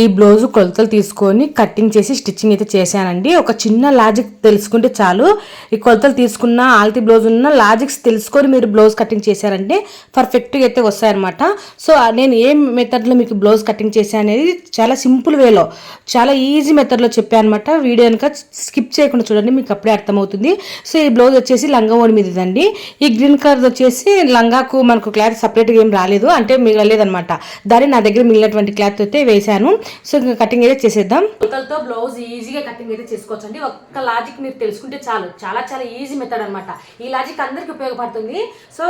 ఈ బ్లౌజ్ కొలతలు తీసుకొని కటింగ్ చేసి స్టిచ్చింగ్ అయితే చేశానండి. ఒక చిన్న లాజిక్ తెలుసుకుంటే చాలు. ఈ కొలతలు తీసుకున్న ఆల్తి బ్లౌజ్ ఉన్న లాజిక్స్ తెలుసుకొని మీరు బ్లౌజ్ కటింగ్ చేశారంటే పర్ఫెక్ట్గా అయితే వస్తాయన్నమాట. సో నేను ఏ మెథడ్లో మీకు బ్లౌజ్ కటింగ్ చేశాను అనేది చాలా సింపుల్ వేలో చాలా ఈజీ మెథడ్లో చెప్పాను అనమాట వీడియో కనుక స్కిప్ చేయకుండా చూడండి మీకు అప్పుడే అర్థమవుతుంది. సో ఈ బ్లౌజ్ వచ్చేసి లంగా ఓడి మీద ఈ గ్రీన్ కలర్ వచ్చేసి లంగాకు మనకు క్లాత్ సపరేట్గా ఏం రాలేదు అంటే మిగలేదన్నమాట దాన్ని నా దగ్గర మిగిలినటువంటి క్లాత్ అయితే వేశాను. సో ఇంకా కటింగ్ అయితే చేసేద్దాం. కొలతలతో బ్లౌజ్ ఈజీగా కటింగ్ అయితే చేసుకోవచ్చు అండి ఒక్క లాజిక్ మీరు తెలుసుకుంటే చాలు. చాలా చాలా ఈజీ మెథడ్ అనమాట ఈ లాజిక్ అందరికి ఉపయోగపడుతుంది. సో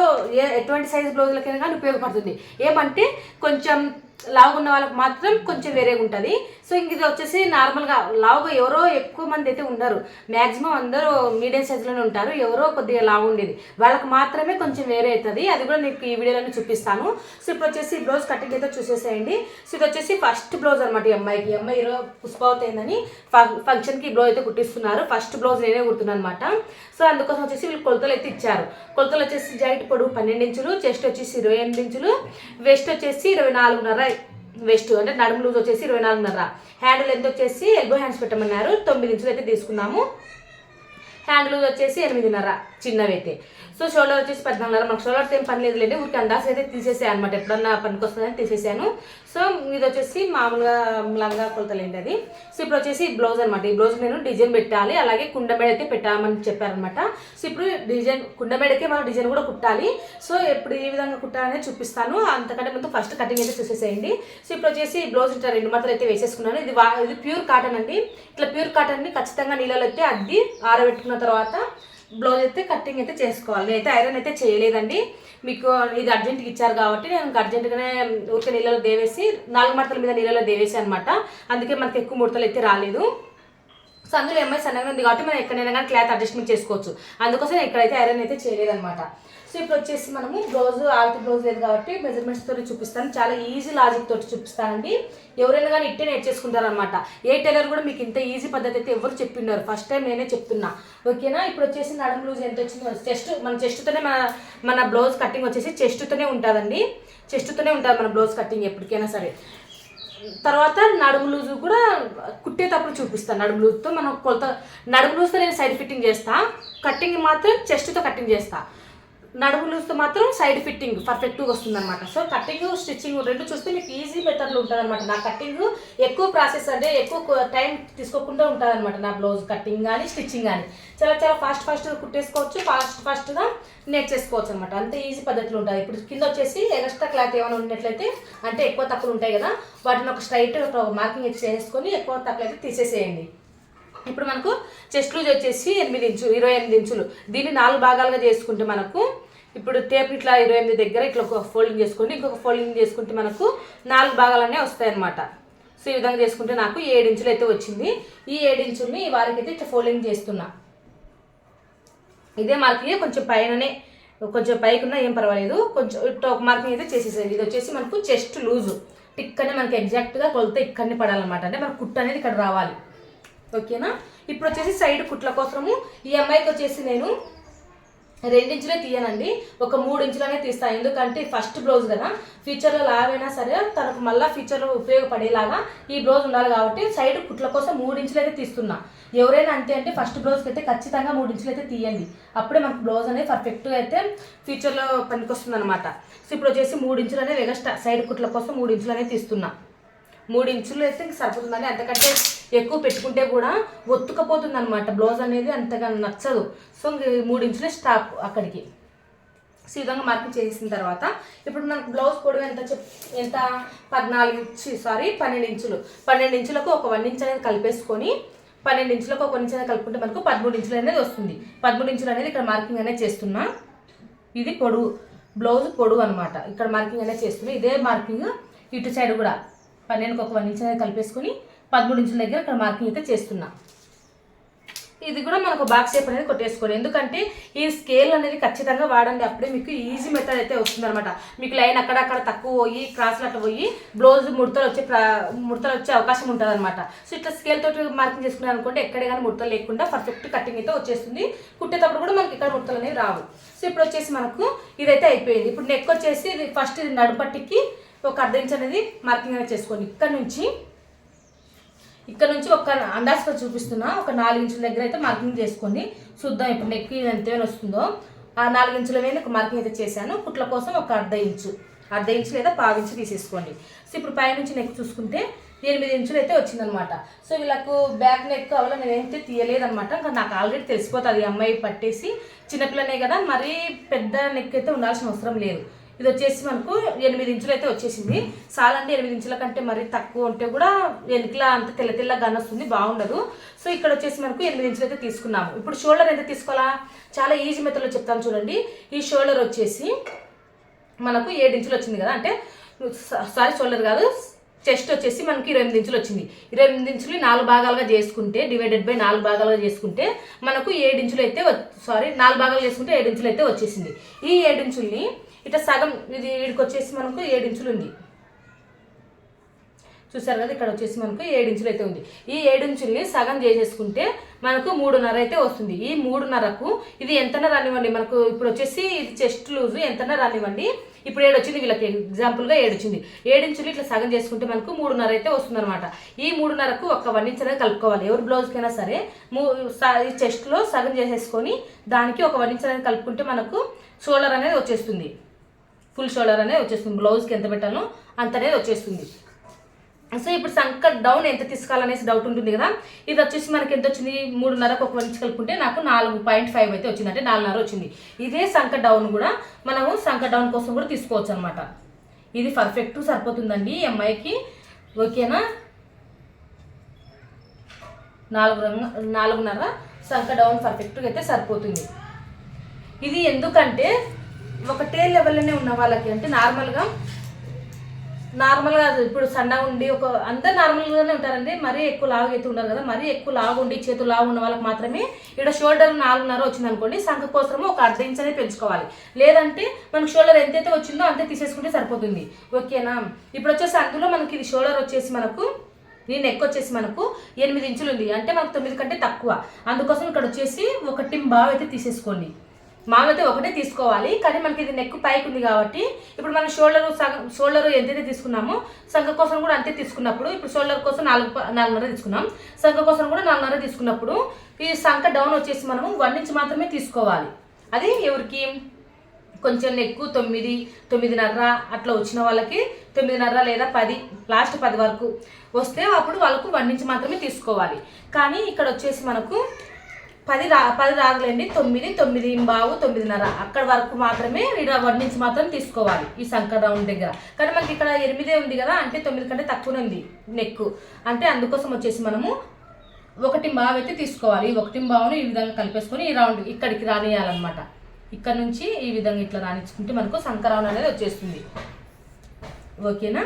ఎటువంటి సైజ్ బ్లౌజ్లకైనా కానీ ఉపయోగపడుతుంది. ఏమంటే కొంచెం లావుగా ఉన్న వాళ్ళకి మాత్రం కొంచెం వేరేగా ఉంటుంది. సో ఇంక ఇది వచ్చేసి నార్మల్గా లావుగా ఎవరో ఎక్కువ మంది అయితే ఉండరు. మ్యాక్సిమం అందరూ మీడియం సైజులోనే ఉంటారు. ఎవరో కొద్దిగా లావు ఉండేది. వాళ్ళకి మాత్రమే కొంచెం వేరే అవుతుంది. అది కూడా మీకు ఈ వీడియోలో చూపిస్తాను. సో ఇప్పుడు వచ్చేసి ఈ బ్లౌజ్ కటింగ్ అయితే చూసేసేయండి. సో ఇది వచ్చేసి ఫస్ట్ బ్లౌజ్ అనమాట ఈ అమ్మాయికి. ఈ అమ్మాయి ఈరోజు పుష్పావతి అయిందని ఫంక్షన్కి బ్లౌజ్ అయితే కుట్టిస్తున్నారు. ఫస్ట్ బ్లౌజ్ నేనే కుడుతున్నాను అనమాట సో అందుకోసం వచ్చేసి వీళ్ళు కొలతలు అయితే ఇచ్చారు. కొలతలు వచ్చేసి జైట్ పొడవు పన్నెండు ఇంచులు చెస్ట్ వచ్చేసి ఇరవై ఎనిమిది ఇంచులు వెస్ట్ వచ్చేసి ఇరవై నాలుగున్నర వెస్ట్ అంటే నడుము లూజ్ వచ్చేసి ఇరవై నాలుగున్నర. హ్యాండ్ లెంత్ వచ్చేసి ఎల్బో హ్యాండ్స్ పెట్టమన్నారు. తొమ్మిది ఇంచులు అయితే తీసుకున్నాము. హ్యాండ్ లూజ్ వచ్చేసి ఎనిమిదిన్నర. చిన్నవి అయితే. సో షోల్డర్ వచ్చేసి పద్నాలుగున్నర. మనకు షోల్డర్స్ ఏం పని లేదు లేదు ఊరికి అందాస్ అయితే తీసేసాను అనమాట ఎప్పుడన్నా పనికి వస్తుందని తీసేసాను. సో ఇది వచ్చేసి మామూలుగా లంగా కొలతలేండి అది సో ఇప్పుడు వచ్చేసి బ్లౌజ్ అనమాట ఈ బ్లౌజ్ నేను డిజైన్ పెట్టాలి అలాగే కుండమేడ అయితే పెట్టామని చెప్పారనమాట సో ఇప్పుడు డిజైన్ కుండమేడకే మనం డిజైన్ కూడా కుట్టాలి. సో ఎప్పుడు ఏ విధంగా కుట్టాలనేది చూపిస్తాను. అంతకంటే ముందు ఫస్ట్ కటింగ్ అయితే చూసేసేయండి. సో ఇప్పుడు వచ్చేసి బ్లౌజ్ ఇట్లా రెండు మాత్రం అయితే వేసేసుకున్నాను. ఇది వా- ఇది ప్యూర్ కాటన్ అండి. ఇట్లా ప్యూర్ కాటన్ని ఖచ్చితంగా నీళ్ళలో అయితే అద్ది ఆరబెట్టుకున్న తర్వాత బ్లౌజ్ అయితే కటింగ్ అయితే చేసుకోవాలి. నేనైతే ఐరన్ అయితే చేయలేదండి. మీకు ఇది అర్జెంట్గా ఇచ్చారు కాబట్టి నేను అర్జెంటుగానే ఊరికే నీళ్ళలో దేవేసి నాలుగు మడతల మీద నీళ్ళలో దేవేసి అనమాట అందుకే మనకి ఎక్కువ ముడతలు అయితే రాలేదు. సో అందులో ఎంఐ సన్నగా ఉంది కాబట్టి మనం ఎక్కడైనా కానీ క్లాత్ అడ్జస్ట్మెంట్ చేసుకోవచ్చు. అందుకోసం నేను ఐరన్ అయితే చేయలేదన్నమాట. సో ఇప్పుడు వచ్చేసి మనము బ్లౌజ్ ఆల్తి బ్లౌజ్ లేదు కాబట్టి మెజర్మెంట్స్ తోటి చూపిస్తాను. చాలా ఈజీ లాజిక్ తోటి చూపిస్తానండి. ఎవరైనా కానీ ఇట్టే నేర్చేసుకుంటారనమాట ఏ టైలర్ కూడా మీకు ఇంత ఈజీ పద్ధతి అయితే ఎవరు చెప్పిండారు ఫస్ట్ టైం నేనే చెప్తున్నా. ఓకేనా? ఇప్పుడు వచ్చేసి నడుము లూజ్ ఎంత వచ్చిందో చెస్ట్ మన చెస్ట్తోనే మన మన బ్లౌజ్ కటింగ్ వచ్చేసి చెస్ట్తోనే ఉంటుందండి. చెస్ట్తోనే ఉంటుంది మన బ్లౌజ్ కటింగ్ ఎప్పటికైనా సరే. తర్వాత నడుము లూజు కూడా కుట్టేటప్పుడు చూపిస్తాను. నడుము లూజ్తో మనం కొలత నడుము లూజ్తో నేను సైడ్ ఫిట్టింగ్ చేస్తాను కట్టింగ్ మాత్రం చెస్ట్తో కటింగ్ చేస్తాను నడుము లూస్తే మాత్రం సైడ్ ఫిట్టింగ్ పర్ఫెక్ట్గా వస్తుంది అనమాట సో కటింగ్ స్టిచ్చింగ్ రెండు చూస్తే మీకు ఈజీ మెథడ్లో ఉంటుంది అనమాట నా కటింగ్ ఎక్కువ ప్రాసెస్ అంటే ఎక్కువ టైం తీసుకోకుండా ఉంటుంది అనమాట నా బ్లౌజ్ కటింగ్ కానీ స్టిచ్చింగ్ కానీ చాలా చాలా ఫాస్ట్ ఫాస్ట్గా కుట్టేసుకోవచ్చు. ఫాస్ట్ ఫాస్ట్గా నేర్చేసుకోవచ్చు అనమాట అంత ఈజీ పద్ధతిలో ఉంటుంది. ఇప్పుడు కింద వచ్చేసి ఎక్స్ట్రా క్లాత్ ఏమైనా ఉన్నట్లయితే అంటే ఎక్కువ తక్కువ ఉంటాయి కదా వాటిని ఒక స్ట్రైట్ ఒక మార్కింగ్ చేసుకొని ఎక్కువ తక్కువ అయితే తీసేసేయండి. ఇప్పుడు మనకు చెస్ట్ లూజ్ వచ్చేసి ఎనిమిది ఇంచులు ఇరవై ఎనిమిది ఇంచులు. దీన్ని నాలుగు భాగాలుగా చేసుకుంటే మనకు ఇప్పుడు టేప్ ఇట్లా ఇరవై ఎనిమిది దగ్గర ఇట్లా ఒక ఫోల్డింగ్ చేసుకుంటే ఇంకొక ఫోల్డింగ్ చేసుకుంటే మనకు నాలుగు భాగాలనే వస్తాయన్నమాట. సో ఈ విధంగా చేసుకుంటే నాకు ఏడు ఇంచులు అయితే వచ్చింది. ఈ ఏడు ఇంచుల్ని ఈ వారికి అయితే ఇట్లా ఫోల్డింగ్ చేస్తున్నా. ఇదే మార్కింగ్ కొంచెం పైననే కొంచెం పైకి ఉన్నా ఏం పర్వాలేదు. కొంచెం ఇట్లా ఒక మార్కింగ్ అయితే చేసేసేది ఇది వచ్చేసి మనకు చెస్ట్ లూజు ఇక్కడనే మనకి ఎగ్జాక్ట్గా కొలత ఇక్కడనే పడాలన్నమాట. అంటే మన కుట్టు అనేది ఇక్కడ రావాలి. ఓకేనా? ఇప్పుడు వచ్చేసి సైడ్ కుట్ల కోసము ఈ అమ్మాయికి వచ్చేసి నేను రెండించులే తీయనండి. ఒక మూడు ఇంచులనే తీస్తాను ఎందుకంటే ఫస్ట్ బ్లౌజ్ కదా ఫ్యూచర్లో లావైనా సరే తనకు మళ్ళీ ఫ్యూచర్లో ఉపయోగపడేలాగా ఈ బ్లౌజ్ ఉండాలి కాబట్టి సైడ్ కుట్ల కోసం మూడు ఇంచులు అయితే తీస్తున్నా. ఎవరైనా అంతే అంటే ఫస్ట్ బ్లౌజ్కి అయితే ఖచ్చితంగా మూడు ఇంచులు అయితే తీయండి. అప్పుడే మనకు బ్లౌజ్ అనేది పర్ఫెక్ట్గా అయితే ఫ్యూచర్లో పనికొస్తుంది అనమాట సో ఇప్పుడు వచ్చేసి మూడు ఇంచులు అనేది ఎగస్ట్రా సైడ్ కుట్ల కోసం మూడు ఇంచులు అనేది తీస్తున్నా. మూడు ఇంచులు అయితే ఇంక అంతకంటే ఎక్కువ పెట్టుకుంటే కూడా ఒత్తుకపోతుంది అనమాట బ్లౌజ్ అనేది అంతగా నచ్చదు. సో ఇంక మూడు ఇంచులే స్టాప్ అక్కడికి. సో ఈ విధంగా మార్కింగ్ చేసిన తర్వాత ఇప్పుడు మనకు బ్లౌజ్ పొడవు ఎంత చెప్ ఎంత? పద్నాలుగు ఇంచు సారీ పన్నెండు ఇంచులు. పన్నెండు ఇంచులకు ఒక వన్ ఇంచ్ అనేది కలిపేసుకొని పన్నెండు ఇంచులకు ఒక ఇంచ్ అనేది కలుపుకుంటే మనకు పదమూడు ఇంచులు అనేది వస్తుంది. పదమూడు ఇంచులు అనేది ఇక్కడ మార్కింగ్ అనేది చేస్తున్నా ఇది పొడుగు బ్లౌజ్ పొడుగు అనమాట ఇక్కడ మార్కింగ్ అనేది చేస్తున్నా ఇదే మార్కింగ్ ఇటు సైడ్ కూడా. పన్నెండుకి ఒక వన్ ఇంచ్ అనేది కలిపేసుకొని పదమూడు ఇంచుల దగ్గర ఇక్కడ మార్కింగ్ అయితే చేస్తున్నా. ఇది కూడా మనకు బాక్స్ షేప్ అనేది కొట్టేసుకోండి ఎందుకంటే ఈ స్కేల్ అనేది ఖచ్చితంగా వాడండి. అప్పుడే మీకు ఈజీ మెథడ్ అయితే వస్తుందనమాట మీకు లైన్ అక్కడక్కడ తక్కువ పోయి క్రాస్లు అట్లా పోయి బ్లౌజ్ ముడతలు వచ్చే ముడతలు వచ్చే అవకాశం ఉంటుంది అనమాట సో ఇట్లా స్కేల్ తోటి మార్కింగ్ చేసుకున్నాను అనుకుంటే ఎక్కడ కానీ ముడతలు లేకుండా పర్ఫెక్ట్ కటింగ్ అయితే వచ్చేస్తుంది. కుట్టేటప్పుడు కూడా మనకి ఇక్కడ ముడతలు అనేవి రావు. సో ఇప్పుడు వచ్చేసి మనకు ఇదైతే అయిపోయింది. ఇప్పుడు నెక్ వచ్చేసి ఇది ఫస్ట్ ఇది నడుపట్టికి ఒక అర్ధ ఇంచ్ అనేది మార్కింగ్ అనేది చేసుకోండి. ఇక్కడ నుంచి ఇక్కడ నుంచి ఒక అందాజుగా చూపిస్తున్నా. ఒక నాలుగు ఇంచుల దగ్గర అయితే మార్కింగ్ చేసుకోండి. చూద్దాం ఇప్పుడు నెక్ ఎంత వస్తుందో. ఆ నాలుగు ఇంచుల మీద ఒక మార్కింగ్ అయితే చేశాను. కుట్ల కోసం ఒక అర్ధ ఇంచు అర్ధ ఇంచు లేదా పావు ఇంచు తీసేసుకోండి. సో ఇప్పుడు పైనుంచి నెక్ చూసుకుంటే ఎనిమిది ఇంచులు అయితే వచ్చిందనమాట సో వీళ్ళకు బ్యాక్ నెక్ కావాలో నేనైతే తీయలేదనమాట ఇంకా నాకు ఆల్రెడీ తెలిసిపోతుంది. ఈ అమ్మాయి పట్టేసి చిన్నపిల్లనే కదా మరీ పెద్ద నెక్ అయితే ఉండాల్సిన అవసరం లేదు. ఇది వచ్చేసి మనకు ఎనిమిది ఇంచులు అయితే వచ్చేసింది. చాలంటే ఎనిమిది ఇంచుల కంటే మరీ తక్కువ ఉంటే కూడా వెనుకల అంత తెల్ల తెల్ల వస్తుంది బాగుండదు. సో ఇక్కడ వచ్చేసి మనకు ఎనిమిది ఇంచులు అయితే తీసుకున్నాము. ఇప్పుడు షోల్డర్ ఎంత తీసుకోవాలా? చాలా ఈజీ మెథడ్లో చెప్తాను చూడండి. ఈ షోల్డర్ వచ్చేసి మనకు ఏడు ఇంచులు వచ్చింది కదా అంటే సారీ షోల్డర్ కాదు చెస్ట్ వచ్చేసి మనకి ఇరవై ఎనిమిది ఇంచులు వచ్చింది. ఇరవై ఎనిమిది ఇంచులు నాలుగు భాగాలుగా చేసుకుంటే డివైడెడ్ బై నాలుగు భాగాలుగా చేసుకుంటే మనకు ఏడు ఇంచులు అయితే సారీ నాలుగు భాగాలు చేసుకుంటే ఏడు ఇంచులు అయితే వచ్చేసింది. ఈ ఏడు ఇంచుల్ని ఇట్లా సగం ఇది వీడికి వచ్చేసి మనకు ఏడు ఇంచులు ఉంది చూసారు కదా ఇక్కడ వచ్చేసి మనకు ఏడించులు అయితే ఉంది ఈ ఏడించుల్ని సగం చేసేసుకుంటే మనకు మూడున్నర అయితే వస్తుంది. ఈ మూడున్నరకు ఇది ఎంతనా రానివ్వండి మనకు ఇప్పుడు వచ్చేసి ఇది చెస్ట్ లూజు ఎంతనా రానివ్వండి ఇప్పుడు ఏడొచ్చింది వీళ్ళకి ఎగ్జాంపుల్గా ఏడొచ్చింది. ఏడించులు ఇట్లా సగం చేసుకుంటే మనకు మూడున్నర అయితే వస్తుందన్నమాట. ఈ మూడున్నరకు ఒక వన్ ఇంచ్ అనేది కలుపుకోవాలి. ఎవరు బ్లౌజ్కైనా సరే మూ ఈ చెస్ట్లో సగం చేసేసుకొని దానికి ఒక వన్ ఇంచ్ అనేది కలుపుకుంటే మనకు షోల్డర్ అనేది వచ్చేస్తుంది. ఫుల్ షోల్డర్ అనేది వచ్చేస్తుంది. బ్లౌజ్కి ఎంత పెట్టాలో అంత అనేది వచ్చేస్తుంది. సో ఇప్పుడు సంక డౌన్ ఎంత తీసుకోవాలనేసి డౌట్ ఉంటుంది కదా. ఇది వచ్చేసి మనకి ఎంత వచ్చింది? మూడున్నరకు ఒక మంచి కలుపుకుంటే నాకు నాలుగు పాయింట్ ఫైవ్ అయితే వచ్చింది. అంటే నాలుగున్నర వచ్చింది. ఇదే సంక డౌన్ కూడా మనము సంక డౌన్ కోసం కూడా తీసుకోవచ్చు అనమాట ఇది పర్ఫెక్ట్ సరిపోతుందండి ఈ అమ్మాయికి. ఓకేనా? నాలుగు నాలుగున్నర సంక డౌన్ పర్ఫెక్ట్గా అయితే సరిపోతుంది. ఇది ఎందుకంటే ఒకటే లెవెల్లోనే ఉన్న వాళ్ళకి అంటే నార్మల్గా నార్మల్గా ఇప్పుడు సన్నగా ఉండి ఒక అందరు నార్మల్గానే ఉంటారండి. మరీ ఎక్కువ లావు అయితే ఉండరు కదా. మరీ ఎక్కువ లావు ఉండి చేతులు లావు ఉన్న వాళ్ళకి మాత్రమే ఇక్కడ షోల్డర్ నాలుగున్నర వచ్చింది అనుకోండి సంఖ కోసము ఒక అర్ధ ఇంచ్ అనేది పెంచుకోవాలి. లేదంటే మనకు షోల్డర్ ఎంతైతే వచ్చిందో అంతే తీసేసుకుంటే సరిపోతుంది. ఓకేనా? ఇప్పుడు వచ్చేసి అందులో మనకి ఇది షోల్డర్ వచ్చేసి మనకు ఈ నెక్ వచ్చేసి మనకు ఎనిమిది ఇంచులు ఉంది. అంటే మనకు తొమ్మిది కంటే తక్కువ. అందుకోసం ఇక్కడ వచ్చేసి ఒక టిమ్ బావ్ అయితే తీసేసుకోండి. మామూలుగా ఒకటే తీసుకోవాలి కానీ మనకి ఇది నెక్ పైకి ఉంది కాబట్టి ఇప్పుడు మనం షోల్డర్ సగం షోల్డర్ ఎంతైతే తీసుకున్నామో సంఘ కోసం కూడా అంతే తీసుకున్నప్పుడు ఇప్పుడు షోల్డర్ కోసం నాలుగు నాలుగున్నర తీసుకున్నాం. సంఘ కోసం కూడా నాలుగున్నర తీసుకున్నప్పుడు ఈ సంఖ డౌన్ వచ్చేసి మనము వన్ ఇంచ్ మాత్రమే తీసుకోవాలి. అది ఎవరికి? కొంచెం నెక్కు తొమ్మిది తొమ్మిదిన్నర అట్లా వచ్చిన వాళ్ళకి తొమ్మిదిన్నర లేదా పది లాస్ట్ పది వరకు వస్తే అప్పుడు వాళ్ళకు వన్ ఇంచ్ మాత్రమే తీసుకోవాలి. కానీ ఇక్కడ వచ్చేసి మనకు పది రా పది రాగులండి. తొమ్మిది తొమ్మిది బావు తొమ్మిదిన్నర. అక్కడ వరకు మాత్రమే ఇక్కడ వన్ నుంచి మాత్రం తీసుకోవాలి ఈ సంకర్ రౌండ్ దగ్గర. కానీ మనకి ఇక్కడ ఎనిమిదే ఉంది కదా అంటే తొమ్మిది కంటే తక్కువనే ఉంది నెక్ అంటే అందుకోసం వచ్చేసి మనము ఒకటి బావు అయితే తీసుకోవాలి. ఈ ఒకటి బావును ఈ విధంగా కలిపేసుకొని ఈ రౌండ్ ఇక్కడికి రానియాలన్నమాట. ఇక్కడ నుంచి ఈ విధంగా ఇట్లా రానిచ్చుకుంటే మనకు సంకరౌండ్ అనేది వచ్చేస్తుంది. ఓకేనా?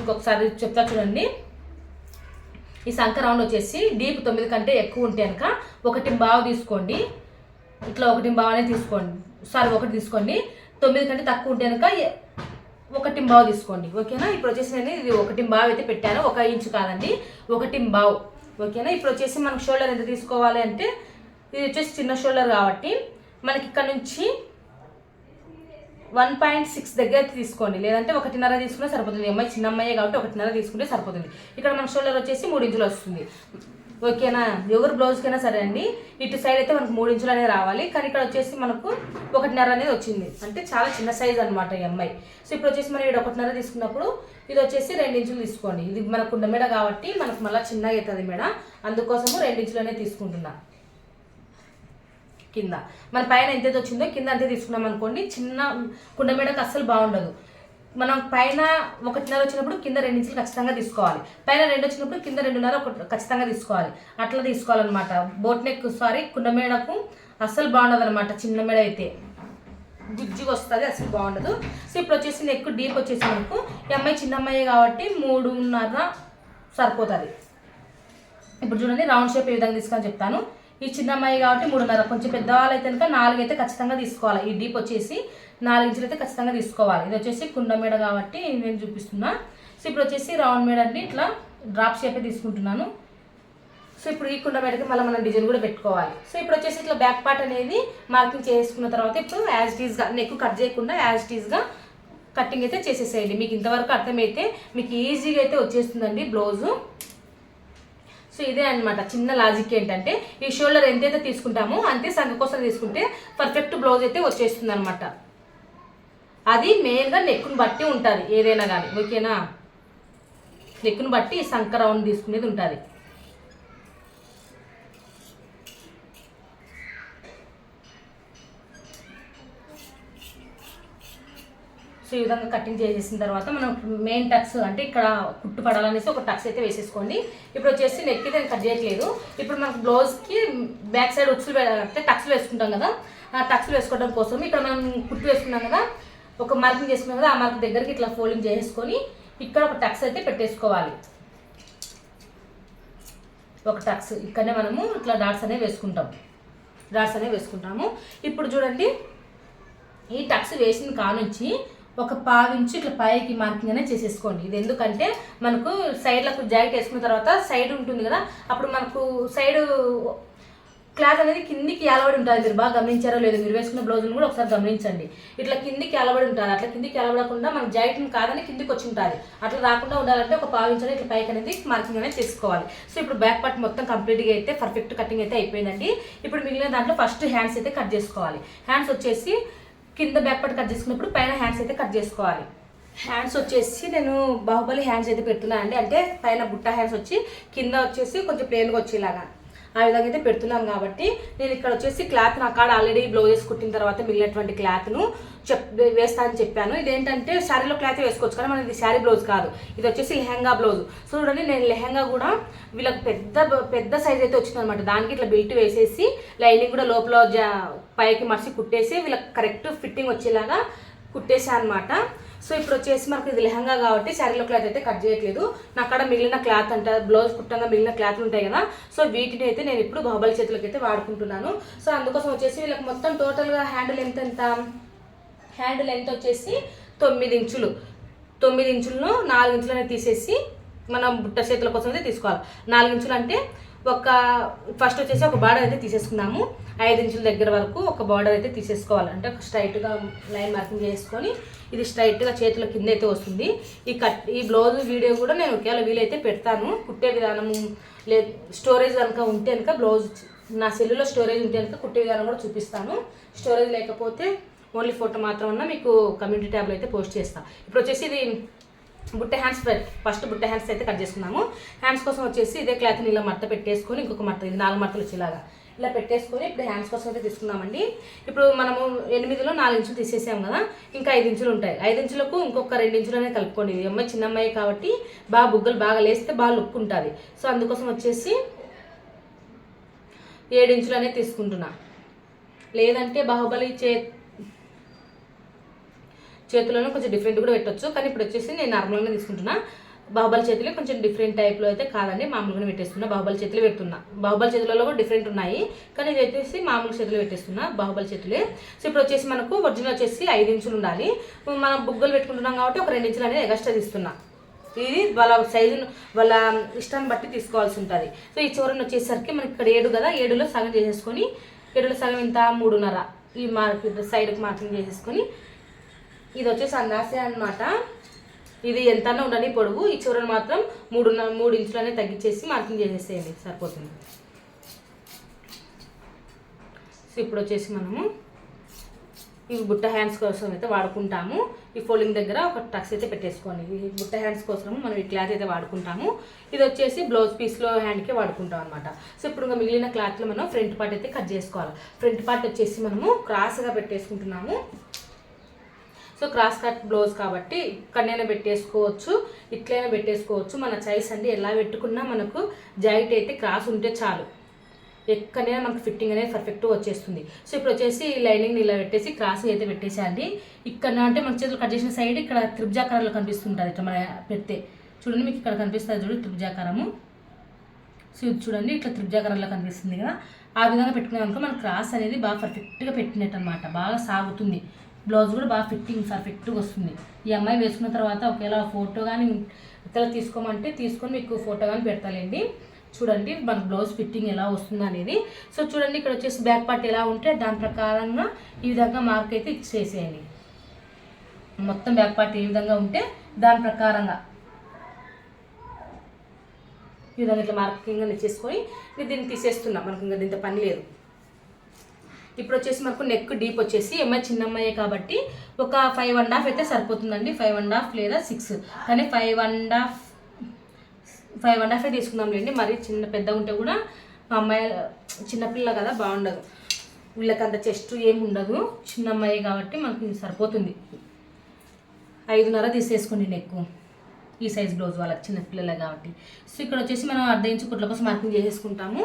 ఇంకొకసారి చెప్తా చూడండి. ఈ సంఖ వచ్చేసి డీప్ తొమ్మిది కంటే ఎక్కువ ఉంటే కనుక ఒకటి బావ తీసుకోండి. ఇట్లా ఒకటి బావనే తీసుకోండి. సారీ ఒకటి తీసుకోండి. తొమ్మిది కంటే తక్కువ ఉంటే కనుక ఒకటి బావు తీసుకోండి. ఓకేనా? ఇప్పుడు వచ్చేసి నేను ఇది ఒకటి బావు అయితే పెట్టాను. ఒక ఇంచు కాదండి. ఒకటి బావు. ఓకేనా? ఇప్పుడు వచ్చేసి మనకు షోల్డర్ ఎంత తీసుకోవాలి అంటే ఇది వచ్చేసి చిన్న షోల్డర్ కాబట్టి మనకి ఇక్కడ నుంచి వన్ పాయింట్ సిక్స్ దగ్గర తీసుకోండి. లేదంటే ఒకటిన్నర తీసుకుంటే సరిపోతుంది. అమ్మాయి చిన్న అమ్మాయి కాబట్టి ఒకటిన్నర తీసుకుంటే సరిపోతుంది. ఇక్కడ మన షోల్డర్ వచ్చేసి మూడు ఇంచులు వస్తుంది. ఓకేనా? ఎవరు బ్లౌజ్కైనా సరే అండి ఇటు సైడ్ అయితే మనకు మూడు ఇంచులు అనేది రావాలి. కానీ ఇక్కడ వచ్చేసి మనకు ఒకటిన్నర అనేది వచ్చింది. అంటే చాలా చిన్న సైజ్ అనమాట ఈ అమ్మాయి. సో ఇప్పుడు వచ్చేసి మనం ఇక్కడ ఒకటిన్నర తీసుకున్నప్పుడు ఇది వచ్చేసి రెండు ఇంచులు తీసుకోండి. ఇది మనకు ఉన్న మెడ కాబట్టి మనకు మళ్ళీ చిన్నగా అవుతుంది మేడం. అందుకోసము రెండు ఇంచులు అనేది తీసుకుంటున్నాను కింద. మన పైన ఎంతైతే వచ్చిందో కింద అంతే తీసుకున్నాం అనుకోండి చిన్న కుండ మీడకు అస్సలు బాగుండదు. మనం పైన ఒకటిన్నర వచ్చినప్పుడు కింద రెండించులు ఖచ్చితంగా తీసుకోవాలి. పైన రెండు వచ్చినప్పుడు కింద రెండున్నర ఒక ఖచ్చితంగా తీసుకోవాలి. అట్లా తీసుకోవాలన్నమాట. బోట్ నెక్ సారీ కుండ మేడకు అస్సలు బాగుండదు అనమాట చిన్న మేడ అయితే గుజ్జుగా వస్తుంది అసలు బాగుండదు. సో ఇప్పుడు వచ్చేసి నెక్ డీప్ వచ్చేసి మనకు ఈ అమ్మాయి చిన్న అమ్మాయి కాబట్టి మూడున్నర సరిపోతుంది. ఇప్పుడు చూడండి రౌండ్ షేప్ ఏ విధంగా తీసుకొని చెప్తాను. ఈ చిన్న అమ్మాయి కాబట్టి మూడున్నర. కొంచెం పెద్దవాళ్ళు అయితే కనుక నాలుగైతే ఖచ్చితంగా తీసుకోవాలి. ఈ డీప్ వచ్చేసి నాలుగు ఇంచులు అయితే ఖచ్చితంగా తీసుకోవాలి. ఇది వచ్చేసి కుండ మేడ కాబట్టి నేను చూపిస్తున్నా. సో ఇప్పుడు వచ్చేసి రౌండ్ మేడ అండి ఇట్లా డ్రాప్ షేప్ తీసుకుంటున్నాను. సో ఇప్పుడు ఈ కుండ మేడకి మళ్ళీ మనం డిజైన్ కూడా పెట్టుకోవాలి. సో ఇప్పుడు వచ్చేసి ఇట్లా బ్యాక్ పార్ట్ అనేది మార్కింగ్ చేసుకున్న తర్వాత ఇప్పుడు యాజ్ టీజ్గా నెక్ కట్ చేయకుండా యాజ్ టీజ్గా కటింగ్ అయితే చేసేసేయండి. మీకు ఇంతవరకు అర్థమైతే మీకు ఈజీగా అయితే వచ్చేస్తుందండి బ్లౌజు. సో ఇదే అనమాట చిన్న లాజిక్ ఏంటంటే ఈ షోల్డర్ ఎంతైతే తీసుకుంటామో అంతే సంఘ కోసం తీసుకుంటే పర్ఫెక్ట్ బ్లౌజ్ అయితే వచ్చేస్తుంది అనమాట అది మెయిన్గా నెక్కును బట్టి ఉంటుంది ఏదైనా కానీ ఓకేనా? నెక్కును బట్టి సంఖ సంక రౌండ్ తీసుకునేది ఉంటుంది. సో ఈ విధంగా కటింగ్ చేసేసిన తర్వాత మనం మెయిన్ టక్స్ అంటే ఇక్కడ కుట్టు పడాలనేసి ఒక టక్స్ అయితే వేసేసుకోండి. ఇప్పుడు వచ్చేసి నెక్ అయితే కట్ చేయట్లేదు. ఇప్పుడు మనకు బ్లౌజ్కి బ్యాక్ సైడ్ ఉక్సులు అంటే టక్స్ వేసుకుంటాం కదా. ఆ టక్స్ వేసుకోవడం కోసం ఇక్కడ మనం కుట్టు వేసుకున్నాం కదా. ఒక మార్కింగ్ చేసుకున్నాం కదా ఆ మార్క్ దగ్గరికి ఇట్లా ఫోల్డింగ్ చేసుకొని ఇక్కడ ఒక టక్స్ అయితే పెట్టేసుకోవాలి. ఒక టక్స్ ఇక్కడనే మనము ఇట్లా డాట్స్ అనేవి వేసుకుంటాం. డాట్స్ అనేవి వేసుకుంటాము. ఇప్పుడు చూడండి ఈ టక్స్ వేసిన కానుంచి ఒక పావించి ఇట్లా పైకి మార్కింగ్ అనేది చేసేసుకోండి. ఇది ఎందుకంటే మనకు సైడ్లకు జాకెట్ వేసుకున్న తర్వాత సైడ్ ఉంటుంది కదా అప్పుడు మనకు సైడ్ క్లాత్ అనేది కిందికి అలవడి ఉంటుంది. మీరు బాగా గమనించారో లేదు మీరు వేసుకున్న బ్లౌజ్ని కూడా ఒకసారి గమనించండి. ఇట్లా కిందికి అలవడి ఉంటుంది అట్లా కిందికి అలవడకుండా మన జాకెట్ని కాదని కిందికి వచ్చి ఉంటుంది అట్లా రాకుండా ఉండాలంటే ఒక పావించాలి ఇట్లా పైకి అనేది మార్కింగ్ అనేది చేసుకోవాలి. సో ఇప్పుడు బ్యాక్ పార్ట్ మొత్తం కంప్లీట్గా అయితే పర్ఫెక్ట్ కటింగ్ అయితే అయిపోయిందండి. ఇప్పుడు మిగిలిన దాంట్లో ఫస్ట్ హ్యాండ్స్ అయితే కట్ చేసుకోవాలి. హ్యాండ్స్ వచ్చేసి కింద బ్యాక్ పార్ట్ కట్ చేసుకున్నప్పుడు పైన హ్యాండ్స్ అయితే కట్ చేసుకోవాలి. హ్యాండ్స్ వచ్చేసి నేను బాహుబలి హ్యాండ్స్ అయితే పెడుతున్నాను అండి. అంటే పైన బుట్ట హ్యాండ్స్ వచ్చి కింద వచ్చేసి కొంచెం ప్లేన్గా వచ్చేలాగా. ఆ విధంగా అయితే పెడుతున్నాను కాబట్టి నేను ఇక్కడ వచ్చేసి క్లాత్ నా కాడ ఆల్రెడీ బ్లౌజెస్ కుట్టిన తర్వాత మిగిలినటువంటి క్లాత్ను చెప్ వేస్తా అని చెప్పాను. ఇదేంటంటే శారీలో క్లాత్ వేసుకోవచ్చు కానీ మనది శారీ బ్లౌజ్ కాదు. ఇది వచ్చేసి లెహంగా బ్లౌజ్ సో చూడండి నేను లెహంగా కూడా వీళ్ళకి పెద్ద పెద్ద సైజ్ అయితే వచ్చింది అనమాట దానికి ఇట్లా బిల్ట్ వేసేసి లైనింగ్ కూడా లోపల జా పైకి మర్చి కుట్టేసి వీళ్ళకి కరెక్ట్ ఫిట్టింగ్ వచ్చేలాగా కుట్టేసా అనమాట సో ఇప్పుడు వచ్చేసి మనకు ఇది లెహంగా కాబట్టి శారీలో క్లాత్ అయితే కట్ చేయట్లేదు. నా అక్కడ మిగిలిన క్లాత్ అంట బ్లౌజ్ కుట్టంగా మిగిలిన క్లాత్లు ఉంటాయి కదా. సో వీటిని అయితే నేను ఇప్పుడు బాహుబలి చేతులకి అయితే వాడుకుంటున్నాను. సో అందుకోసం వచ్చేసి వీళ్ళకి మొత్తం టోటల్గా హ్యాండ్ లెంత్ ఎంత హ్యాండ్ లెంత్ వచ్చేసి తొమ్మిది ఇంచులు. తొమ్మిది ఇంచులను నాలుగు ఇంచులనే తీసేసి మనం బుట్ట చేతుల కోసం అయితే తీసుకోవాలి. నాలుగు ఇంచులు అంటే ఒక ఫస్ట్ వచ్చేసి ఒక బార్డర్ అయితే తీసేసుకున్నాము ఐదు ఇంచుల దగ్గర వరకు ఒక బార్డర్ అయితే తీసేసుకోవాలి. అంటే ఒక స్ట్రైట్గా లైన్ మార్కింగ్ చేసుకొని ఇది స్ట్రైట్గా చేతుల కింద అయితే వస్తుంది. ఈ కట్ ఈ బ్లౌజ్ వీడియో కూడా నేను ఒకవేళ వీలైతే పెడతాను. కుట్టే విధానము లే స్టోరేజ్ కనుక ఉంటే కనుక బ్లౌజ్ నా సెల్లులో స్టోరేజ్ ఉంటే కనుక కుట్టే విధానం కూడా చూపిస్తాను. స్టోరేజ్ లేకపోతే ఓన్లీ ఫోటో మాత్రం ఉన్న మీకు కమ్యూనిటీ ట్యాబ్లో అయితే పోస్ట్ చేస్తాను ఇప్పుడు వచ్చేసి ఇది బుట్ట హ్యాండ్స్ ఫస్ట్ బుట్ట హ్యాండ్స్ అయితే కట్ చేసుకున్నాము. హ్యాండ్స్ కోసం వచ్చేసి ఇదే క్లాత్ని ఇలా మడత పెట్టేసుకొని ఇంకొక మడత ఇది నాలుగు మడతలు వచ్చేలాగా ఇలా పెట్టేసుకొని ఇప్పుడు హ్యాండ్స్ కోసం అయితే తీసుకున్నామండి. ఇప్పుడు మనము ఎనిమిదిలో నాలుగు ఇంచులు తీసేసాం కదా ఇంకా ఐదు ఇంచులు ఉంటాయి. ఐదు ఇంచులకు ఇంకొక రెండు ఇంచులు అనేది కలుపుకోండి. ఇది అమ్మాయి చిన్న అమ్మాయి కాబట్టి బాగా బుగ్గలు బాగా లేస్తే బాగా లుక్ ఉంటుంది. సో అందుకోసం వచ్చేసి ఏడు ఇంచులు అనేది తీసుకుంటున్నా. లేదంటే బాహుబలి చే చేతులను కొంచెం డిఫరెంట్ కూడా పెట్టొచ్చు. కానీ ఇప్పుడు వచ్చేసి నేను నార్మల్గానే తీసుకుంటున్నా. బాహుబలి చేతులు కొంచెం డిఫరెంట్ టైప్లో అయితే కాదండి. మామూలుగానే పెట్టేస్తున్నా. బాహుబలి చేతులు పెడుతున్నా. బాహుబలి చేతులలో కూడా డిఫరెంట్ ఉన్నాయి. కానీ ఇది వచ్చేసి మామూలు చేతులు పెట్టేస్తున్నా. బాహుబలి చేతులే. సో ఇప్పుడు వచ్చేసి మనకు ఒరిజినల్ వచ్చేసి ఐదు ఇంచులు ఉండాలి. మనం బుగ్గలు పెట్టుకుంటున్నాం కాబట్టి ఒక రెండు ఇంచులు అనేది ఎగస్ట్రా తీస్తున్నా ఇది వాళ్ళ సైజును వాళ్ళ ఇష్టాన్ని బట్టి తీసుకోవాల్సి ఉంటుంది. సో ఈ చివరన వచ్చేసరికి మనకి ఇక్కడ ఏడు కదా? ఏడులో సగం చేసేసుకొని ఏడులో సగం ఇంత మూడున్నర. ఈ మార్క్ సైడ్కి మార్కింగ్ చేసేసుకొని ఇది వచ్చేసి అందాసే అనమాట ఇది ఎంతన్నా ఉండని పొడవు ఈ చివరను మాత్రం మూడున్న మూడు ఇంచులనే తగ్గించేసి మార్కింగ్ చేసేసేయండి సరిపోతుంది. సో ఇప్పుడు వచ్చేసి మనము ఇవి బుట్ట హ్యాండ్స్ కోసం అయితే వాడుకుంటాము. ఈ ఫోల్డింగ్ దగ్గర ఒక టక్స్ అయితే పెట్టేసుకోండి. ఈ బుట్ట హ్యాండ్స్ కోసం మనం ఈ క్లాత్ అయితే వాడుకుంటాము. ఇది వచ్చేసి బ్లౌజ్ పీస్లో హ్యాండ్కే వాడుకుంటాం అనమాట సో ఇప్పుడు ఇంకా మిగిలిన క్లాత్లో మనం ఫ్రంట్ పార్ట్ అయితే కట్ చేసుకోవాలి. ఫ్రంట్ పార్ట్ వచ్చేసి మనము క్రాస్గా పెట్టేసుకుంటున్నాము. సో క్రాస్ కట్ బ్లౌజ్ కాబట్టి ఇక్కడనైనా పెట్టేసుకోవచ్చు ఇట్లైనా పెట్టేసుకోవచ్చు. మన చాయిస్ అండి ఎలా పెట్టుకున్నా మనకు జాయింట్ అయితే క్రాస్ ఉంటే చాలు. ఎక్కడైనా మనకు ఫిట్టింగ్ అనేది పర్ఫెక్ట్గా వచ్చేస్తుంది. సో ఇప్పుడు వచ్చేసి లైనింగ్ ఇలా పెట్టేసి క్రాస్ అయితే పెట్టేసేయండి. ఇక్కడ అంటే మన చేతులు కట్ చేసిన సైడ్ ఇక్కడ త్రిభుజాకారంలో కనిపిస్తుంటుంది ఇట్లా మన పెడితే. చూడండి మీకు ఇక్కడ కనిపిస్తుంది చూడండి త్రిభుజాకారము. సో ఇది చూడండి ఇట్లా త్రిభుజాకారంలో కనిపిస్తుంది కదా. ఆ విధంగా పెట్టుకున్నాం అనుకో మన క్రాస్ అనేది బాగా పర్ఫెక్ట్గా పెట్టినట్టు అనమాట బాగా సాగుతుంది. బ్లౌజ్ కూడా బాగా ఫిట్టింగ్ పర్ఫెక్ట్గా వస్తుంది. ఈ అమ్మాయి వేసుకున్న తర్వాత ఒకవేళ ఫోటో కానీ ఇతర తీసుకోమంటే తీసుకొని మీకు ఫోటో కానీ పెడతానండి చూడండి మన బ్లౌజ్ ఫిట్టింగ్ ఎలా వస్తుంది అనేది. సో చూడండి ఇక్కడ వచ్చేసి బ్యాక్ పార్ట్ ఎలా ఉంటే దాని ప్రకారంగా ఈ విధంగా మార్క్ అయితే ఇచ్చేసేయండి. మొత్తం బ్యాక్ పార్ట్ ఏ విధంగా ఉంటే దాని ప్రకారంగా. ఈ విధంగా ఇట్లా మార్కింగ్ అనేది చేసుకొని దీన్ని తీసేస్తున్నాం. మనకు ఇంకా దీంతో పని లేదు. ఇప్పుడు వచ్చేసి మనకు నెక్ డీప్ వచ్చేసి ఎంఐ చిన్న అమ్మాయే కాబట్టి ఒక ఫైవ్ అండ్ హాఫ్ అయితే సరిపోతుందండి. ఫైవ్ అండ్ హాఫ్ లేదా సిక్స్ కానీ five and half five and హాఫే తీసుకుందాంలేండి. మరి చిన్న పెద్ద ఉంటే కూడా మా అమ్మాయి చిన్నపిల్ల కదా బాగుండదు. వీళ్ళకి అంత చెస్ట్ ఏమి ఉండదు. చిన్న అమ్మాయి కాబట్టి మనకి సరిపోతుంది. ఐదున్నర తీసేసుకోండి నెక్ ఈ సైజ్ బ్లౌజ్ వాళ్ళకి చిన్నపిల్లలే కాబట్టి. సో ఇక్కడ వచ్చేసి మనం అర్ధ ఇంచు కుట్ల కోసం మార్కింగ్ చేసేసుకుంటాము.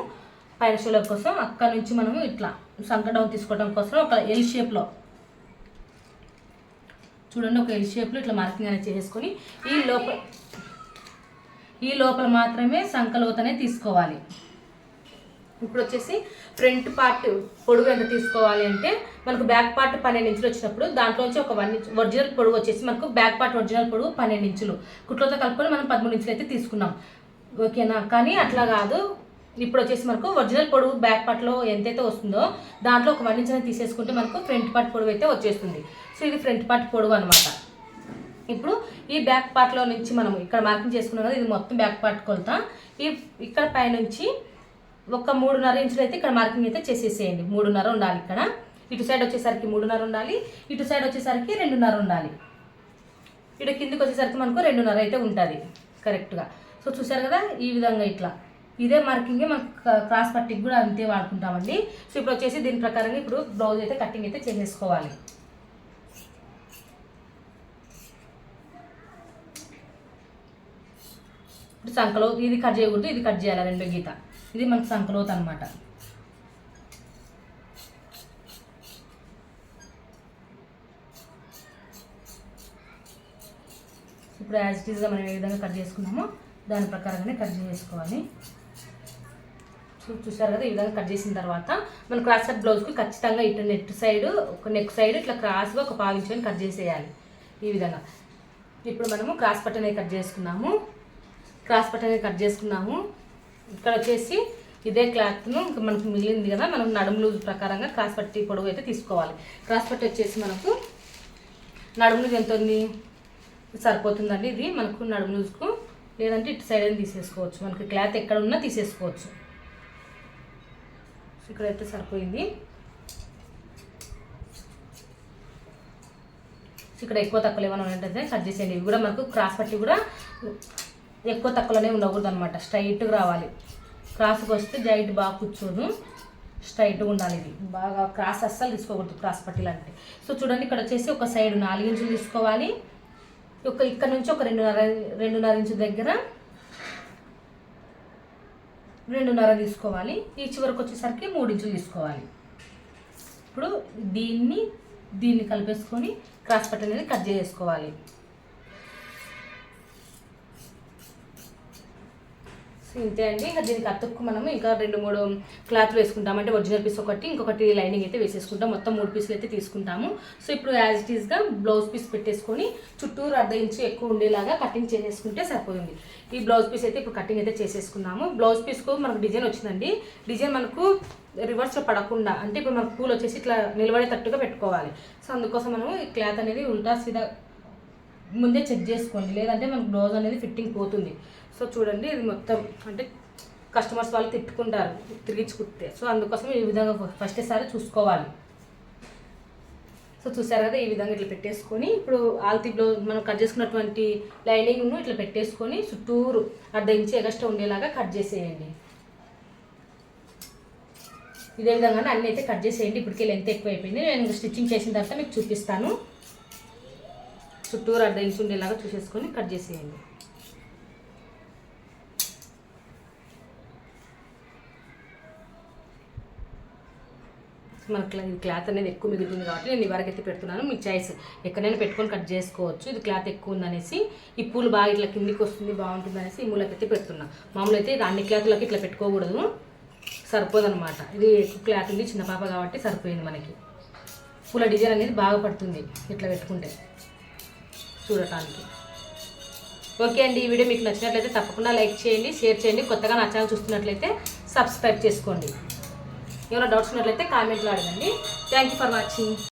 పైన షోలర్ కోసం అక్కడ నుంచి మనము ఇట్లా సంకటం డౌన్ తీసుకోవడం కోసం ఒక ఎల్ షేప్లో చూడండి ఒక ఎల్ షేప్లో ఇట్లా మార్కింగ్ అనేది చేసేసుకొని ఈ లోపల ఈ లోపల మాత్రమే సంకలోతనే తీసుకోవాలి. ఇప్పుడు వచ్చేసి ఫ్రంట్ పార్ట్ పొడుగు ఎంత తీసుకోవాలి అంటే మనకు బ్యాక్ పార్ట్ పన్నెండు ఇంచులు వచ్చినప్పుడు దాంట్లోంచి ఒక వన్ ఇంచ్ ఒరిజినల్ పొడుగు వచ్చేసి మనకు బ్యాక్ పార్ట్ ఒరిజినల్ పొడుగు పన్నెండు ఇంచులు. కుట్లతో కలుపుకొని మనం పదమూడు ఇంచులు అయితే తీసుకున్నాం. ఓకేనా? కానీ అట్లా కాదు. ఇప్పుడు వచ్చేసి మనకు ఒరిజినల్ పొడవు బ్యాక్ పార్ట్లో ఎంతైతే వస్తుందో దాంట్లో ఒక వన్ ఇంచ్ తీసేసుకుంటే మనకు ఫ్రంట్ పార్ట్ పొడవు అయితే వచ్చేస్తుంది. సో ఇది ఫ్రంట్ పార్ట్ పొడవు అనమాట ఇప్పుడు ఈ బ్యాక్ పార్ట్లో నుంచి మనం ఇక్కడ మార్కింగ్ చేసుకున్నాం కదా ఇది మొత్తం బ్యాక్ పార్ట్ కొలత. ఈ ఇక్కడ పైనుంచి ఒక మూడున్నర ఇంచులు అయితే ఇక్కడ మార్కింగ్ అయితే చేసేసేయండి. మూడున్నర ఉండాలి ఇక్కడ. ఇటు సైడ్ వచ్చేసరికి మూడున్నర ఉండాలి ఇటు సైడ్ వచ్చేసరికి రెండున్నర ఉండాలి. ఇటు కిందికి వచ్చేసరికి మనకు రెండున్నర అయితే ఉంటుంది కరెక్ట్గా సో చూసారు కదా ఈ విధంగా ఇట్లా. ఇదే మార్కింగే మనం క్రాస్ పట్టికి కూడా అంతే వాడుకుంటామండి. సో ఇప్పుడు వచ్చేసి దీని ప్రకారంగా ఇప్పుడు బ్లౌజ్ అయితే కటింగ్ అయితే చేసేసుకోవాలి. ఇప్పుడు సంకలో ఇది కట్ చేయకూడదు ఇది కట్ చేయాలి రెండో గీత. ఇది మనకు సంకలోత్ అనమాట ఇప్పుడు యాజ్ ఇట్ ఈస్గా మనం ఏ విధంగా కట్ చేసుకున్నామో దాని ప్రకారంగానే కట్ చేసుకోవాలి. చూ- చూసారు కదా ఈ విధంగా కట్ చేసిన తర్వాత మన క్రాస్ కట్ బ్లౌజ్కి ఖచ్చితంగా ఇటు నెట్ సైడ్ ఒక నెక్ సైడ్ ఇట్లా క్రాస్గా ఒక పావించుకొని కట్ చేసేయాలి ఈ విధంగా. ఇప్పుడు మనము క్రాస్ పట్ అనేది కట్ చేసుకున్నాము. క్రాస్ పట్ అనేది కట్ చేసుకున్నాము. ఇక్కడ వచ్చేసి ఇదే క్లాత్ను ఇంకా మనకు మిగిలింది కదా మనం నడుము లూజ్ ప్రకారంగా క్రాస్ పట్టి పొడవు అయితే తీసుకోవాలి. క్రాస్ పట్టి వచ్చేసి మనకు నడుము లూజ్ ఎంత ఉంది? సరిపోతుందండి ఇది. మనకు నడుము లూజ్కు లేదంటే ఇటు సైడ్ అని తీసేసుకోవచ్చు. మనకి క్లాత్ ఎక్కడ ఉన్నా తీసేసుకోవచ్చు. ఇక్కడైతే సరిపోయింది. ఇక్కడ ఎక్కువ తక్కువ ఏమైనా ఉంటే కట్ చేసేయండి. ఇవి కూడా మనకు క్రాస్ పట్టి కూడా ఎక్కువ తక్కువలోనే ఉండకూడదు అనమాట స్ట్రైట్గా రావాలి. క్రాస్కి వస్తే జైట్ బాగా కూర్చోదు స్ట్రైట్గా ఉండాలి ఇది. బాగా క్రాస్ అస్సలు తీసుకోకూడదు క్రాస్ పట్టీలు అంటే సో చూడండి ఇక్కడ వచ్చేసి ఒక సైడ్ నాలుగు ఇంచులు తీసుకోవాలి. ఒక ఇక్కడ నుంచి ఒక రెండున్నర రెండున్నర ఇంచు దగ్గర రెండున్నర తీసుకోవాలి. ఈ చివరికి వచ్చేసరికి మూడు ఇంచులు తీసుకోవాలి. ఇప్పుడు దీన్ని దీన్ని కలిపేసుకొని క్రాస్ పట్ట అనేది కట్ చేసుకోవాలి. ఇంతే అండి. ఇంకా దీనికి అతుక్కు మనము ఇంకా రెండు మూడు క్లాత్లు వేసుకుంటాం అంటే ఒరిజినల్ పీస్ ఒకటి ఇంకొకటి లైనింగ్ అయితే వేసేసుకుంటాం మొత్తం మూడు పీసులు అయితే తీసుకుంటాము. సో ఇప్పుడు యాజ్ ఇట్ ఈస్గా బ్లౌజ్ పీస్ పెట్టేసుకొని చుట్టూరు అర్ధ ఇంచు ఎక్కువ ఉండేలాగా కటింగ్ చేసేసుకుంటే సరిపోతుంది. ఈ బ్లౌజ్ పీస్ అయితే ఇప్పుడు కటింగ్ అయితే చేసేసుకున్నాము. బ్లౌజ్ పీస్కు మనకు డిజైన్ వచ్చిందండి. డిజైన్ మనకు రివర్స్లో పడకుండా అంటే ఇప్పుడు మనకు పూలు వచ్చేసి ఇట్లా నిలబడేటట్టుగా పెట్టుకోవాలి. సో అందుకోసం మనము ఈ క్లాత్ అనేది ఉల్టా సీదా ముందే చెక్ చేసుకోండి. లేదంటే మనకు బ్లౌజ్ అనేది ఫిట్టింగ్ పోతుంది. సో చూడండి ఇది మొత్తం అంటే కస్టమర్స్ వాళ్ళు తిట్టుకుంటారు తిరిగి కుట్టితే సో అందుకోసం ఈ విధంగా ఫస్ట్ సారి చూసుకోవాలి. సో చూసారు కదా ఈ విధంగా ఇట్లా పెట్టేసుకొని ఇప్పుడు ఆల్తీ బ్లౌజ్ మనం కట్ చేసుకున్నటువంటి లైనింగ్ను ఇట్లా పెట్టేసుకొని చుట్టూరు అర్ధ ఇంచి ఎగస్ట్రా ఉండేలాగా కట్ చేసేయండి. ఇదే విధంగానే అన్నీ అయితే కట్ చేసేయండి. ఇప్పటికే లెంత్ ఎక్కువ అయిపోయింది నేను స్టిచ్చింగ్ చేసిన తర్వాత మీకు చూపిస్తాను. చుట్టూరు అడ్డ ఇంచు ఉండేలాగా చూసేసుకొని కట్ చేసేయండి. మనకి ఇది క్లాత్ అనేది ఎక్కువ మిగులుతుంది కాబట్టి నేను ఇవరకు అయితే పెడుతున్నాను. మీ చాయిస్ ఎక్కడైనా పెట్టుకొని కట్ చేసుకోవచ్చు. ఇది క్లాత్ ఎక్కువ ఉందనేసి ఈ పూలు బాగా ఇట్లా కిందికి వస్తుంది బాగుంటుంది అనేసి ఈ మూలకైతే పెడుతున్నా. మామూలు అయితే ఇది అన్ని క్లాత్లకి ఇట్లా పెట్టుకోకూడదు. సరిపోదనమాట ఇది ఎక్కువ క్లాత్ ఉంది చిన్న పాప కాబట్టి సరిపోయింది మనకి. పూల డిజైన్ అనేది బాగా పడుతుంది ఇట్లా పెట్టుకుంటే. చూడటానికి. ఓకే అండి ఈ వీడియో మీకు నచ్చినట్లయితే తప్పకుండా లైక్ చేయండి షేర్ చేయండి కొత్తగా నా ఛానల్ చూస్తున్నట్లయితే సబ్స్క్రైబ్ చేసుకోండి. ఏమైనా డౌట్స్ ఉన్నట్లయితే కామెంట్లో అడగండి. Thank you for watching